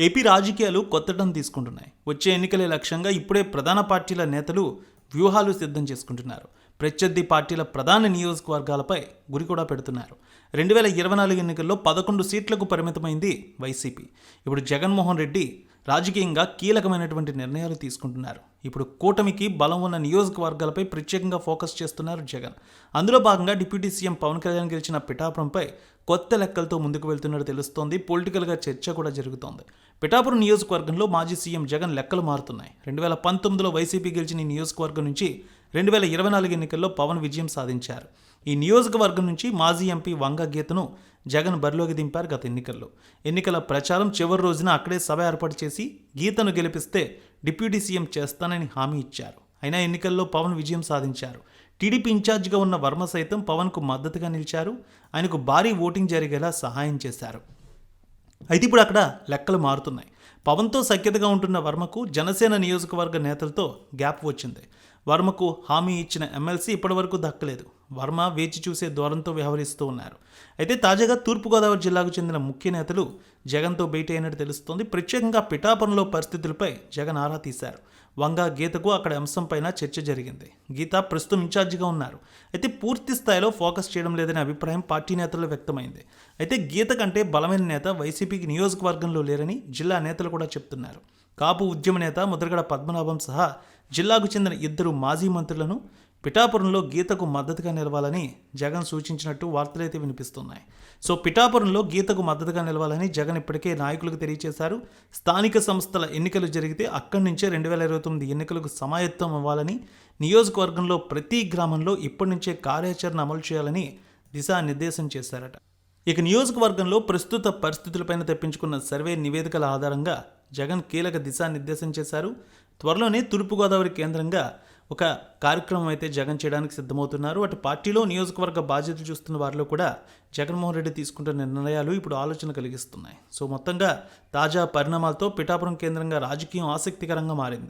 AP రాజకీయాలు కొత్తటం తీసుకుంటున్నాయి. వచ్చే ఎన్నికలే లక్ష్యంగా ఇప్పుడే ప్రధాన పార్టీల నేతలు వ్యూహాలు సిద్ధం చేసుకుంటున్నారు. ప్రత్యర్థి పార్టీల ప్రధాన నియోజకవర్గాలపై గురి కూడా పెడుతున్నారు. రెండు వేల ఇరవై నాలుగు ఎన్నికల్లో పదకొండు సీట్లకు పరిమితమైంది వైసీపీ. ఇప్పుడు జగన్మోహన్ రెడ్డి రాజకీయంగా కీలకమైనటువంటి నిర్ణయాలు తీసుకుంటున్నారు. ఇప్పుడు కూటమికి బలం ఉన్న నియోజకవర్గాలపై ప్రత్యేకంగా ఫోకస్ చేస్తున్నారు జగన్. అందులో భాగంగా డిప్యూటీ సీఎం పవన్ కళ్యాణ్ గెలిచిన పిఠాపురంపై కొత్త లెక్కలతో ముందుకు వెళ్తున్నట్టు తెలుస్తోంది. పొలిటికల్గా చర్చ కూడా జరుగుతోంది. పిఠాపురం నియోజకవర్గంలో మాజీ సీఎం జగన్ లెక్కలు మారుతున్నాయి. రెండు వేల పంతొమ్మిదిలో వైసీపీ గెలిచిన ఈ నియోజకవర్గం నుంచి రెండు వేల ఇరవై నాలుగు ఎన్నికల్లో పవన్ విజయం సాధించారు. ఈ నియోజకవర్గం నుంచి మాజీ ఎంపీ వంగ గీతను జగన్ బరిలోకి దింపారు గత ఎన్నికల్లో. ఎన్నికల ప్రచారం చివరి రోజున అక్కడే సభ ఏర్పాటు చేసి గీతను గెలిపిస్తే డిప్యూటీ సీఎం చేస్తానని హామీ ఇచ్చారు. అయినా ఎన్నికల్లో పవన్ విజయం సాధించారు. టీడీపీ ఇన్ఛార్జిగా ఉన్న వర్మ సైతం పవన్కు మద్దతుగా నిలిచారు. ఆయనకు భారీ ఓటింగ్ జరిగేలా సహాయం చేశారు. అయితే ఇప్పుడు అక్కడ లెక్కలు మారుతున్నాయి. పవన్తో సఖ్యతగా ఉంటున్న వర్మకు జనసేన నియోజకవర్గ నేతలతో గ్యాప్ వచ్చింది. వర్మకు హామీ ఇచ్చిన ఎమ్మెల్సీ ఇప్పటివరకు దక్కలేదు. వర్మ వేచి చూసే ధోరణితో వ్యవహరిస్తూ ఉన్నారు. అయితే తాజాగా తూర్పుగోదావరి జిల్లాకు చెందిన ముఖ్య నేతలు జగన్తో భేటీ అయినట్టు తెలుస్తోంది. ప్రత్యేకంగా పిఠాపురంలో పరిస్థితులపై జగన్ ఆరా తీశారు. వంగ గీతకు అక్కడ అంశంపైన చర్చ జరిగింది. గీత ప్రస్తుతం ఇన్ఛార్జిగా ఉన్నారు. అయితే పూర్తి స్థాయిలో ఫోకస్ చేయడం లేదనే అభిప్రాయం పార్టీ నేతల్లో వ్యక్తమైంది. అయితే గీత కంటే బలమైన నేత వైసీపీకి నియోజకవర్గంలో లేరని జిల్లా నేతలు కూడా చెప్తున్నారు. కాపు ఉద్యమ నేత ముద్రగడ పద్మనాభం సహా జిల్లాకు చెందిన ఇద్దరు మాజీ మంత్రులను పిఠాపురంలో గీతకు మద్దతుగా నిలవాలని జగన్ సూచించినట్టు వార్తలైతే వినిపిస్తున్నాయి. సో పిఠాపురంలో గీతకు మద్దతుగా నిలవాలని జగన్ ఇప్పటికే నాయకులకు తెలియజేశారు స్థానిక సంస్థల ఎన్నికలు జరిగితే అక్కడి నుంచే రెండు వేల ఇరవై తొమ్మిది ఎన్నికలకు సమాయత్తం అవ్వాలని నియోజకవర్గంలో ప్రతి గ్రామంలో ఇప్పటి నుంచే కార్యాచరణ అమలు చేయాలని దిశానిర్దేశం చేశారట. ఇక నియోజకవర్గంలో ప్రస్తుత పరిస్థితులపైన తెప్పించుకున్న సర్వే నివేదికల ఆధారంగా జగన్ కీలక దిశానిర్దేశం చేశారు. త్వరలోనే తూర్పుగోదావరి కేంద్రంగా ఒక కార్యక్రమం అయితే జగన్ చేయడానికి సిద్ధమవుతున్నారు. అటు పార్టీలో నియోజకవర్గ బాధ్యతలు చూస్తున్న వారిలో కూడా జగన్మోహన్ రెడ్డి తీసుకుంటున్న నిర్ణయాలు ఇప్పుడు ఆలోచన కలిగిస్తున్నాయి. సో మొత్తంగా తాజా పరిణామాలతో పిఠాపురం కేంద్రంగా రాజకీయం ఆసక్తికరంగా మారింది.